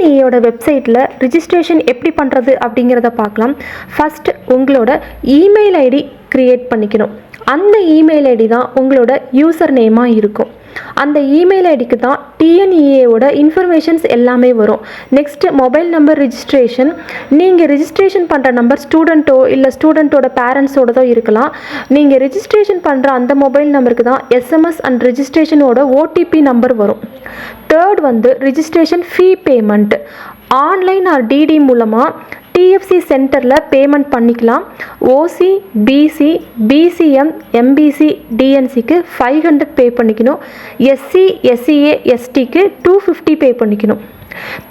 நீயோட வெப்சைட்டில் ரிஜிஸ்ட்ரேஷன் எப்படி பண்ணுறது அப்படிங்கிறத பார்க்கலாம். ஃபஸ்ட் உங்களோட இமெயில் ஐடி க்ரியேட் பண்ணிக்கணும். அந்த இமெயில் ஐடி தான் உங்களோட யூசர் நேமாக இருக்கும். அந்த இமெயில் ஐடிக்கு தான் டிஎன்இஏவோட இன்ஃபர்மேஷன்ஸ் எல்லாமே வரும். நெக்ஸ்ட்டு மொபைல் நம்பர் ரிஜிஸ்ட்ரேஷன் நீங்கள் ரிஜிஸ்ட்ரேஷன் பண்ணுற நம்பர் ஸ்டூடெண்ட்டோ இல்லை ஸ்டூடெண்ட்டோட பேரண்ட்ஸோடதோ இருக்கலாம். நீங்கள் ரிஜிஸ்ட்ரேஷன் பண்ணுற அந்த மொபைல் நம்பருக்கு தான் எஸ்எம்எஸ் அண்ட் ரிஜிஸ்ட்ரேஷனோட ஓடிபி நம்பர் வரும். தேர்ட் வந்து registration fee payment online or DD மூலமாக டிஎஃப்சி சென்டரில் பேமெண்ட் பண்ணிக்கலாம். ஓசி பிசி பிசிஎம் எம்பிசி டிஎன்சிக்கு ஃபைவ் ஹண்ட்ரட் பே பண்ணிக்கணும். எஸ்சி எஸ்சிஏ எஸ்டிக்கு டூ ஃபிஃப்டி பே பண்ணிக்கணும்.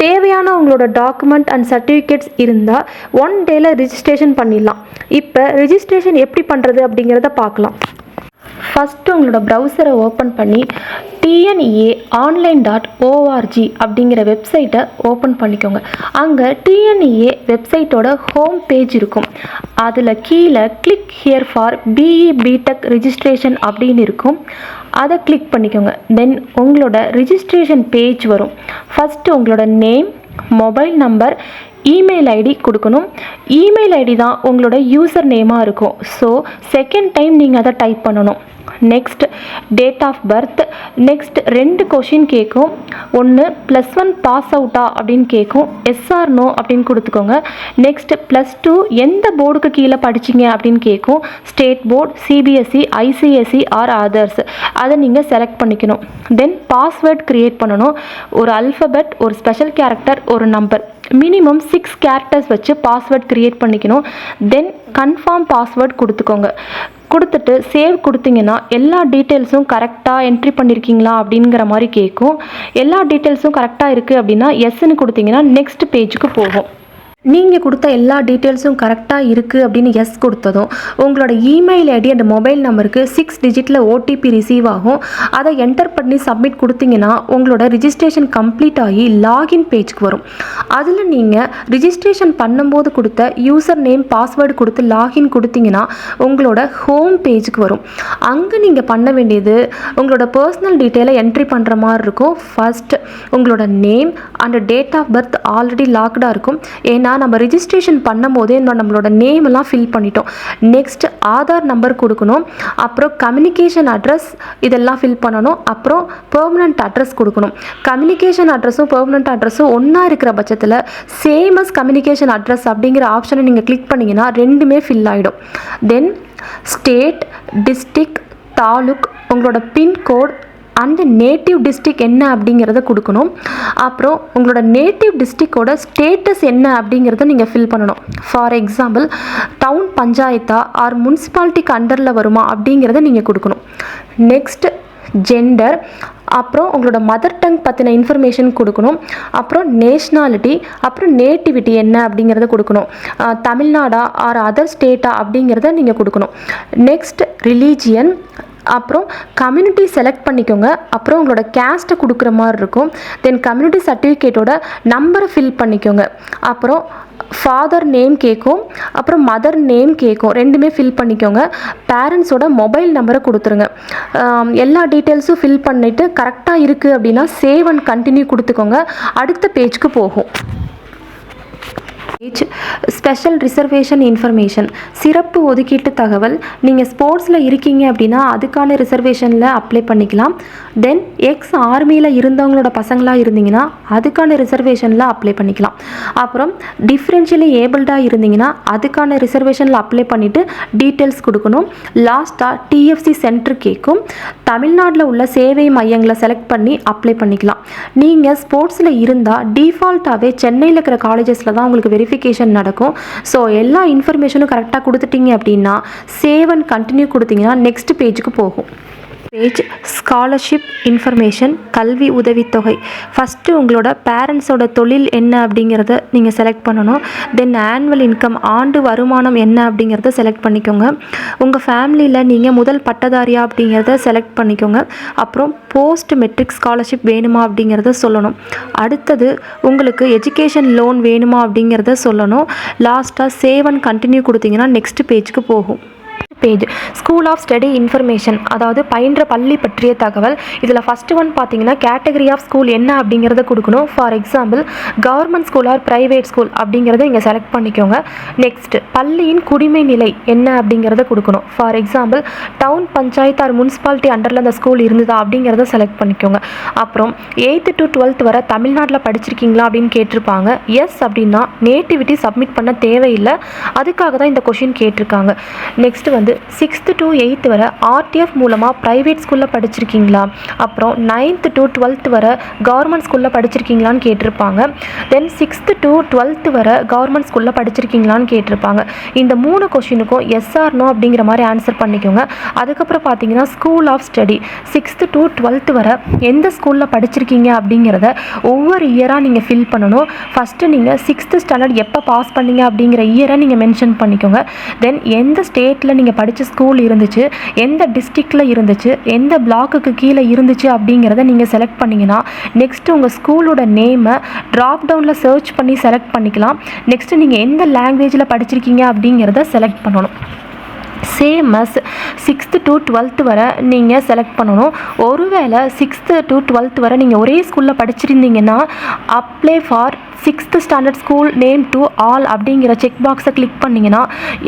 தேவையான உங்களோட டாக்குமெண்ட் அண்ட் சர்டிஃபிகேட்ஸ் இருந்தால் ஒன் டேல ரிஜிஸ்ட்ரேஷன் பண்ணிடலாம். இப்போ ரிஜிஸ்ட்ரேஷன் எப்படி பண்ணுறது அப்படிங்கிறத பார்க்கலாம். ஃபஸ்ட்டு உங்களோட ப்ரௌசரை ஓப்பன் பண்ணி டிஎன்இஏ ஆன்லைன் டாட் ஓஆர்ஜி அப்படிங்கிற வெப்சைட்டை ஓப்பன் பண்ணிக்கோங்க. அங்கே டிஎன்இஏ வெப்சைட்டோட ஹோம் பேஜ் இருக்கும். அதில் கீழே click here for BE BTech registration அப்படின்னு இருக்கும். அதை கிளிக் பண்ணிக்கோங்க. தென் உங்களோட ரிஜிஸ்ட்ரேஷன் பேஜ் வரும். ஃபஸ்ட்டு உங்களோட name mobile number email ID கொடுக்கணும். இமெயில் ஐடி தான் உங்களோட யூசர் நேமாக இருக்கும். ஸோ செகண்ட் டைம் நீங்கள் அதை டைப் பண்ணணும். Next date of birth next ரெண்டு கொஷின் கேட்கும் ஒன்று ப்ளஸ் ஒன் பாஸ் அவுட்டா அப்படின்னு கேட்கும் எஸ்ஆர் நோ அப்படின்னு கொடுத்துக்கோங்க. நெக்ஸ்ட் ப்ளஸ் டூ எந்த போர்டுக்கு கீழே படிச்சீங்க அப்படின்னு கேட்கும் state board CBSE ICSE or others அதை நீங்கள் செலக்ட் பண்ணிக்கணும். தென் பாஸ்வேர்ட் க்ரியேட் பண்ணணும். ஒரு அல்ஃபபெட் ஒரு ஸ்பெஷல் கேரக்டர் ஒரு நம்பர் மினிமம் சிக்ஸ் கேரக்டர்ஸ் வச்சு பாஸ்வேர்ட் க்ரியேட் பண்ணிக்கணும். தென் கன்ஃபார்ம் பாஸ்வேர்ட் கொடுத்துக்கோங்க. கொடுத்துட்டு சேவ் கொடுத்தீங்கன்னா எல்லா டீட்டெயில்ஸும் கரெக்டாக என்ட்ரி பண்ணியிருக்கீங்களா அப்படிங்கிற மாதிரி கேட்கும். எல்லா டீட்டெயில்ஸும் கரெக்டாக இருக்குது அப்படின்னா எஸ்ன்னு கொடுத்தீங்கன்னா நெக்ஸ்ட் பேஜுக்கு போகும். நீங்கள் கொடுத்த எல்லா டீட்டெயில்ஸும் கரெக்டாக இருக்குது அப்படின்னு எஸ் கொடுத்ததும் உங்களோட இமெயில் ஐடி அண்ட் மொபைல் நம்பருக்கு சிக்ஸ் டிஜிட்டில் ஓடிபி ரிசீவ் ஆகும். அதை என்டர் பண்ணி சப்மிட் கொடுத்தீங்கன்னா உங்களோட ரிஜிஸ்ட்ரேஷன் கம்ப்ளீட் ஆகி லாகின் பேஜ்க்கு வரும். அதில் நீங்கள் ரிஜிஸ்ட்ரேஷன் பண்ணும்போது கொடுத்த யூசர் நேம் பாஸ்வேர்டு கொடுத்து லாகின் கொடுத்தீங்கன்னா உங்களோட ஹோம் பேஜுக்கு வரும். அங்கே நீங்கள் பண்ண வேண்டியது உங்களோட பர்சனல் டீட்டெயிலை என்ட்ரி பண்ணுற மாதிரி இருக்கும். ஃபர்ஸ்ட் உங்களோட name and date of birth already லாக்டாக இருக்கும். ஏன்னா நம்ம ரிஜிஸ்ட்ரேஷன் பண்ணும்போதே நம்ம- நம்மளோட நேம் எல்லாம் ஃபில் பண்ணிட்டோம். நெக்ஸ்ட் ஆதார் நம்பர் கொடுக்கணும். அப்புறம் கம்யூனிகேஷன் அட்ரஸ் இதெல்லாம் ஃபில் பண்ணணும். அப்புறம் பெர்மனண்ட் அட்ரஸ் கொடுக்கணும். கம்யூனிகேஷன் அட்ரஸும் பெர்மனண்ட் அட்ரஸும் ஒன்றா இருக்கிற பட்சத்தில் சேமஸ் கம்யூனிகேஷன் அட்ரஸ் அப்படிங்கிற ஆப்ஷனை நீங்கள் கிளிக் பண்ணிங்கன்னா ரெண்டுமே ஃபில் ஆகிடும் தென் ஸ்டேட் டிஸ்ட்ரிக்ட் தாலுக் உங்களோட பின்கோட் அந்த நேட்டிவ் டிஸ்ட்ரிக் என்ன அப்படிங்கிறத கொடுக்கணும். அப்புறம் உங்களோட நேட்டிவ் டிஸ்ட்ரிக்டோட ஸ்டேட்டஸ் என்ன அப்படிங்கிறத நீங்கள் ஃபில் பண்ணணும். ஃபார் எக்ஸாம்பிள் டவுன் பஞ்சாயத்தா ஆர் முனிசிபாலிட்டிக்கு அண்டரில் வருமா அப்படிங்கிறத நீங்கள் கொடுக்கணும். நெக்ஸ்ட் ஜெண்டர் அப்புறம் உங்களோட மதர் டங் பற்றின இன்ஃபர்மேஷன் கொடுக்கணும். அப்புறம் நேஷ்னாலிட்டி அப்புறம் நேட்டிவிட்டி என்ன அப்படிங்கிறத கொடுக்கணும். தமிழ்நாடா ஆர் அதர் ஸ்டேட்டா அப்படிங்கிறத நீங்கள் கொடுக்கணும். நெக்ஸ்ட் ரிலீஜியன் அப்புறம் கம்யூனிட்டி செலக்ட் பண்ணிக்கோங்க. அப்புறம் உங்களோட கேஸ்ட்டை கொடுக்குற மாதிரி இருக்கும். தென் கம்யூனிட்டி சர்டிஃபிகேட்டோட நம்பரை ஃபில் பண்ணிக்கோங்க. அப்புறம் ஃபாதர் நேம் கேட்கும் அப்புறம் மதர் நேம் கேட்கும் ரெண்டுமே ஃபில் பண்ணிக்கோங்க. பேரண்ட்ஸோட மொபைல் நம்பரை கொடுத்துருங்க. எல்லா டீட்டெயில்ஸும் ஃபில் பண்ணிவிட்டு கரெக்டாக இருக்குது அப்படின்னா சேவ் அண்ட் கண்டினியூ கொடுத்துக்கோங்க. அடுத்த பேஜ்க்கு போகும். பேஜ் ஸ்பெஷல் ரிசர்வேஷன் இன்ஃபர்மேஷன் சிறப்பு ஒதுக்கீட்டு தகவல். நீங்கள் ஸ்போர்ட்ஸில் இருக்கீங்க அப்படின்னா அதுக்கான ரிசர்வேஷனில் அப்ளை பண்ணிக்கலாம். தென் எக்ஸ் ஆர்மியில் இருந்தவங்களோட பசங்களாக இருந்தீங்கன்னா அதுக்கான ரிசர்வேஷனில் அப்ளை பண்ணிக்கலாம். அப்புறம் டிஃப்ரென்ஷியலி ஏபிள்டாக இருந்தீங்கன்னா அதுக்கான ரிசர்வேஷனில் அப்ளை பண்ணிவிட்டு டீட்டெயில்ஸ் கொடுக்கணும். லாஸ்ட்டாக டிஎஃப்சி சென்டர் கேட்கும் தமிழ்நாட்டில் உள்ள சேவை மையங்களை செலக்ட் பண்ணி அப்ளை பண்ணிக்கலாம். நீங்கள் ஸ்போர்ட்ஸில் இருந்தால் டிஃபால்ட்டாகவே சென்னையில் இருக்கிற காலேஜஸில் தான் உங்களுக்கு வெரிஃபிகேஷன் நடக்கும். ஸோ எல்லா இன்ஃபர்மேஷனும் கரெக்டாக கொடுத்துட்டீங்க அப்படின்னா சேவ் அண்ட் கண்டினியூ கொடுத்தீங்கன்னா நெக்ஸ்ட் பேஜுக்கு போகும். பேஜ் ஸ்காலர்ஷிப் இன்ஃபர்மேஷன் கல்வி உதவித்தொகை. ஃபஸ்ட்டு உங்களோட பேரண்ட்ஸோட தொழில் என்ன அப்படிங்கிறத நீங்கள் செலக்ட் பண்ணணும். தென் ஆனுவல் இன்கம் ஆண்டு வருமானம் என்ன அப்படிங்கிறத செலக்ட் பண்ணிக்கோங்க. உங்கள் ஃபேமிலியில் நீங்கள் முதல் பட்டதாரியா அப்படிங்கிறத செலக்ட் பண்ணிக்கோங்க. அப்புறம் போஸ்ட் மெட்ரிக் ஸ்காலர்ஷிப் வேணுமா அப்படிங்கிறத சொல்லணும். அடுத்தது உங்களுக்கு எஜுகேஷன் லோன் வேணுமா அப்படிங்கிறத சொல்லணும். லாஸ்ட்டாக சேவ் அண்ட் கண்டினியூ கொடுத்தீங்கன்னா நெக்ஸ்ட் பேஜுக்கு போகும். Page school of study information அதாவது பயின்ற பள்ளி பற்றிய தகவல். இதில் ஃபஸ்ட்டு ஒன் பார்த்தீங்கன்னா கேட்டகரி ஆஃப் ஸ்கூல் என்ன அப்படிங்கிறத கொடுக்கணும். For example government school or private school அப்படிங்கிறத இங்கே செலக்ட் பண்ணிக்கோங்க. நெக்ஸ்ட் பள்ளியின் குடிமை நிலை என்ன அப்படிங்கிறத கொடுக்கணும். For example town panchayat or municipality அண்டரில் அந்த ஸ்கூல் இருந்ததா அப்படிங்கிறத செலக்ட் பண்ணிக்கோங்க. அப்புறம் எயித்து டு டுவெல்த் வர தமிழ்நாட்டில் படிச்சிருக்கீங்களா அப்படின்னு கேட்டிருப்பாங்க. எஸ் அப்படின்னா நேட்டிவிட்டி சப்மிட் பண்ண தேவையில்லை. அதுக்காக தான் இந்த கொஷின் கேட்டிருக்காங்க. நெக்ஸ்ட் வந்து சிக்ஸ்த்து டு எயித்து வர ஆர்டிஎஃப் மூலமாக ப்ரைவேட் ஸ்கூலில் படிச்சிருக்கீங்களா? அப்புறம் நைன்த்து டு டுவெல்த்து வர கவர்மெண்ட் ஸ்கூலில் படிச்சிருக்கீங்களான்னு கேட்டிருப்பாங்க. தென் சிக்ஸ்த்து டு டுவெல்த்து வரை கவர்மெண்ட் ஸ்கூலில் படிச்சிருக்கீங்களான்னு கேட்டிருப்பாங்க. இந்த மூணு கொஷினுக்கும் எஸ்ஆர்னோ அப்படிங்கிற மாதிரி ஆன்சர் பண்ணிக்கோங்க. அதுக்கப்புறம் பார்த்தீங்கன்னா school of study sixth to twelfth வர எந்த ஸ்கூலில் படிச்சிருக்கீங்க அப்படிங்கிறத ஒவ்வொரு இயராக நீங்கள் ஃபில் பண்ணணும். ஃபஸ்ட்டு நீங்கள் சிக்ஸ்த்து ஸ்டாண்டர்ட் எப்போ பாஸ் பண்ணீங்க அப்படிங்கிற இயரை நீங்கள் மென்ஷன் பண்ணிக்கோங்க. தென் எந்த ஸ்டேட்டில் நீங்கள் படித்த ஸ்கூல் இருந்துச்சு எந்த டிஸ்ட்ரிக்டில் இருந்துச்சு எந்த பிளாக்குக்கு கீழே இருந்துச்சு அப்படிங்கிறத நீங்கள் செலக்ட் பண்ணிங்கன்னா நெக்ஸ்ட்டு உங்கள் ஸ்கூலோட நேமை ட்ராப் டவுனில் சர்ச் பண்ணி செலக்ட் பண்ணிக்கலாம். நெக்ஸ்ட்டு நீங்கள் எந்த லாங்குவேஜில் படிச்சிருக்கீங்க அப்படிங்கிறத செலக்ட் பண்ணணும். Same as sixth to twelfth வரை நீங்கள் செலக்ட் பண்ணணும். ஒருவேளை சிக்ஸ்த்து டு டுவெல்த் வரை நீங்கள் ஒரே ஸ்கூலில் படிச்சிருந்தீங்கன்னா apply for sixth standard school name to all அப்படிங்கிற செக் பாக்ஸை கிளிக் பண்ணிங்கன்னா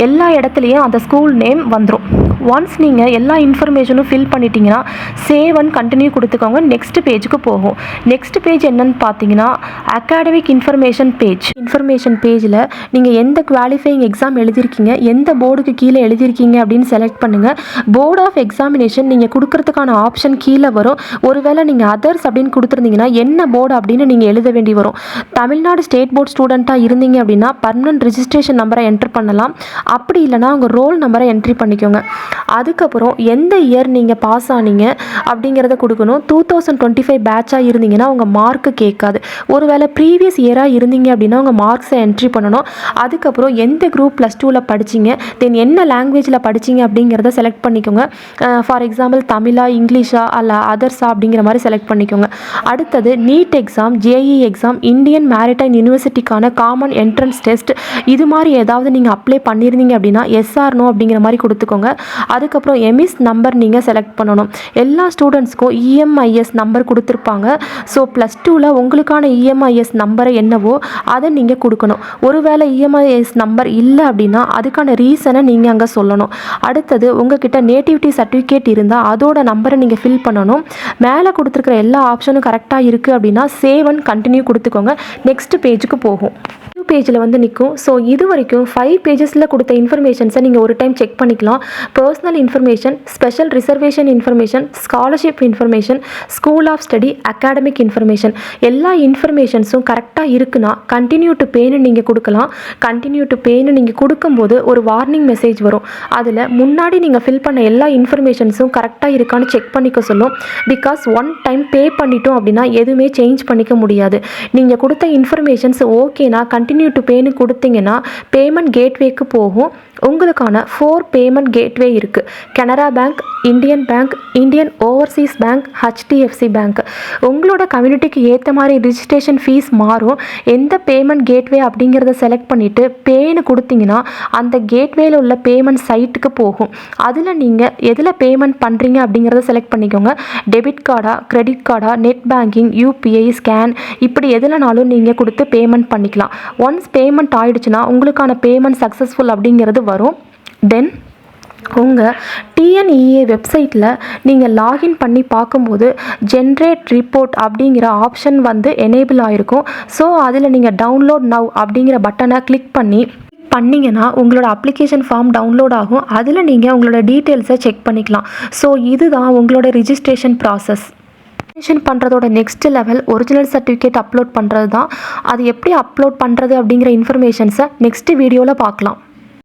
எல்லா இடத்துலையும் அந்த ஸ்கூல் நேம் வந்துடும் ஒன்ஸ் நீங்கள் எல்லா இன்ஃபர்மேஷனும் ஃபில் பண்ணிட்டீங்கன்னா சேவ் அண்ட் கண்டினியூ கொடுத்துக்கோங்க. நெக்ஸ்ட் பேஜுக்கு போகும். நெக்ஸ்ட் பேஜ் என்னன்னு பார்த்தீங்கன்னா அகாடமிக் இன்ஃபர்மேஷன் பேஜ் இன்ஃபர்மேஷன் பேஜில் நீங்கள் எந்த குவாலிஃபைங் எக்ஸாம் எழுதியிருக்கீங்க எந்த போர்டுக்கு கீழே எழுதியிருக்கீங்க அப்படின்னு செலக்ட் பண்ணுங்கள் போர்ட் ஆஃப் எக்ஸாமினேஷன் நீங்கள் கொடுக்கறதுக்கான ஆப்ஷன் கீழே வரும். ஒருவேளை நீங்கள் அதர்ஸ் அப்படின்னு கொடுத்துருந்தீங்கன்னா என்ன போர்டு அப்படின்னு நீங்கள் எழுத வேண்டி வரும். தமிழ்நாடு ஸ்டேட் போர்ட் ஸ்டூடெண்ட்டாக இருந்தீங்க அப்படின்னா பர்மனன்ட் ரிஜிஸ்ட்ரேஷன் நம்பரை என்ட்ரு பண்ணலாம். அப்படி இல்லைனா உங்கள் ரோல் நம்பரை என்ட்ரி பண்ணிக்கோங்க. அதுக்கப்புறம் எந்த இயர் நீங்கள் பாஸ் ஆனீங்க அப்படிங்கிறத கொடுக்கணும். டூ தௌசண்ட் டுவெண்ட்டி ஃபைவ் பேட்சாக இருந்தீங்கன்னா உங்கள் மார்க்கு கேட்காது. ஒருவேளை ப்ரீவியஸ் இயராக இருந்தீங்க அப்படின்னா உங்கள் மார்க்ஸை என்ட்ரி பண்ணணும். அதுக்கப்புறம் எந்த குரூப் ப்ளஸ் டூவில் படிச்சீங்க? தென் என்ன லாங்குவேஜில் படிச்சீங்க அப்படிங்கிறத செலக்ட் பண்ணிக்கோங்க. ஃபார் எக்ஸாம்பிள் தமிழா இங்கிலீஷா அல்ல அதர்ஸா அப்படிங்கிற மாதிரி செலக்ட் பண்ணிக்கோங்க. அடுத்தது NEET exam JEE exam Indian maritime யூனிவர்சிட்டிக்கான common entrance test இது மாதிரி ஏதாவது நீங்கள் அப்ளை பண்ணியிருந்தீங்க அப்படின்னா எஸ்ஆர்னோ அப்படிங்கிற மாதிரி கொடுத்துக்கோங்க. அதுக்கப்புறம் எமிஸ் நம்பர் நீங்கள் செலக்ட் பண்ணணும். எல்லா ஸ்டூடெண்ட்ஸ்க்கும் இஎம்ஐஎஸ் நம்பர் கொடுத்துருப்பாங்க. ஸோ ப்ளஸ் டூவில் உங்களுக்கான இஎம்ஐஎஸ் நம்பரை என்னவோ அதை நீங்கள் கொடுக்கணும். ஒருவேளை இஎம்ஐஎஸ் நம்பர் இல்லை அப்படின்னா அதுக்கான ரீசனை நீங்கள் அங்கே சொல்லணும். அடுத்தது உங்ககிட்ட நேட்டிவிட்டி சர்டிஃபிகேட் இருந்தால் அதோட நம்பரை நீங்கள் ஃபில் பண்ணணும். மேலே கொடுத்துருக்குற எல்லா ஆப்ஷனும் கரெக்டாக இருக்குது அப்படின்னா சேவ் அண்ட் கண்டினியூ கொடுத்துக்கோங்க. நெக்ஸ்ட் பேஜுக்கு போகும். பேஜில் வந்து நிற்கும் ஸோ இது வரைக்கும் ஃபைவ் பேஜஸில் கொடுத்த இன்ஃபர்மேஷன்ஸை நீங்கள் ஒரு டைம் செக் பண்ணிக்கலாம். Personal information special reservation information scholarship information school of study academic information எல்லா இன்ஃபர்மேஷன்ஸும் கரெக்டாக இருக்குன்னா கண்டினியூ டு பேன்னு நீங்கள் கொடுக்கலாம். கண்டினியூ டு பேன்னு நீங்கள் கொடுக்கும்போது ஒரு வார்னிங் மெசேஜ் வரும். அதில் முன்னாடி நீங்கள் ஃபில் பண்ண எல்லா இன்ஃபர்மேஷன்ஸும் கரெக்டாக இருக்கான்னு செக் பண்ணிக்க சொல்லும். பிகாஸ் ஒன் டைம் பே பண்ணிட்டோம் அப்படின்னா எதுவுமே சேஞ்ச் பண்ணிக்க முடியாது. நீங்கள் கொடுத்த இன்ஃபர்மேஷன்ஸ் ஓகேனா கண்டினியூ டு பேன்னு கொடுத்தீங்கன்னா பேமெண்ட் கேட்வேக்கு போகும். உங்களுக்கான ஃபோர் பேமெண்ட் கேட்வே இருக்குது Canara bank Indian bank Indian overseas bank HDFC bank உங்களோட கம்யூனிட்டிக்கு ஏற்ற மாதிரி ரிஜிஸ்ட்ரேஷன் ஃபீஸ் மாறும். எந்த பேமெண்ட் கேட்வே அப்படிங்கிறத செலக்ட் பண்ணிவிட்டு பேன்னு கொடுத்தீங்கன்னா அந்த கேட்வேயில் உள்ள பேமெண்ட் சைட்டுக்கு போகும். அதில் நீங்கள் எதில் பேமெண்ட் பண்ணுறீங்க அப்படிங்கிறத செலக்ட் பண்ணிக்கோங்க. டெபிட் கார்டா கிரெடிட் கார்டா நெட் பேங்கிங் யூபிஐ ஸ்கேன் இப்படி எதுலனாலும் நீங்கள் கொடுத்து பேமெண்ட் பண்ணிக்கலாம். ஒன்ஸ் பேமெண்ட் ஆயிடுச்சுன்னா உங்களுக்கான பேமெண்ட் சக்ஸஸ்ஃபுல் அப்படிங்கிறது வரும். தென் உங்கள் டிஎன்இஏ வெப்சைட்டில் நீங்கள் லாகின் பண்ணி பார்க்கும்போது ஜென்ரேட் ரிப்போர்ட் அப்படிங்கிற ஆப்ஷன் வந்து எனேபிள் ஆகிருக்கும் ஸோ அதில் நீங்கள் டவுன்லோட் நவ் அப்படிங்கிற பட்டனை கிளிக் பண்ணி பண்ணிங்கன்னா உங்களோட அப்ளிகேஷன் ஃபார்ம் டவுன்லோட் ஆகும். அதில் நீங்கள் உங்களோட டீட்டெயில்ஸை செக் பண்ணிக்கலாம். ஸோ இதுதான் உங்களோட ரிஜிஸ்ட்ரேஷன் ப்ராசஸ் ரிஜிஸ்ட்ரேஷன் பண்ணுறதோட next level original certificate upload பண்ணுறது தான் அது எப்படி அப்லோட் பண்ணுறது அப்படிங்கிற இன்ஃபர்மேஷன்ஸை நெக்ஸ்ட் வீடியோவில் பார்க்கலாம்.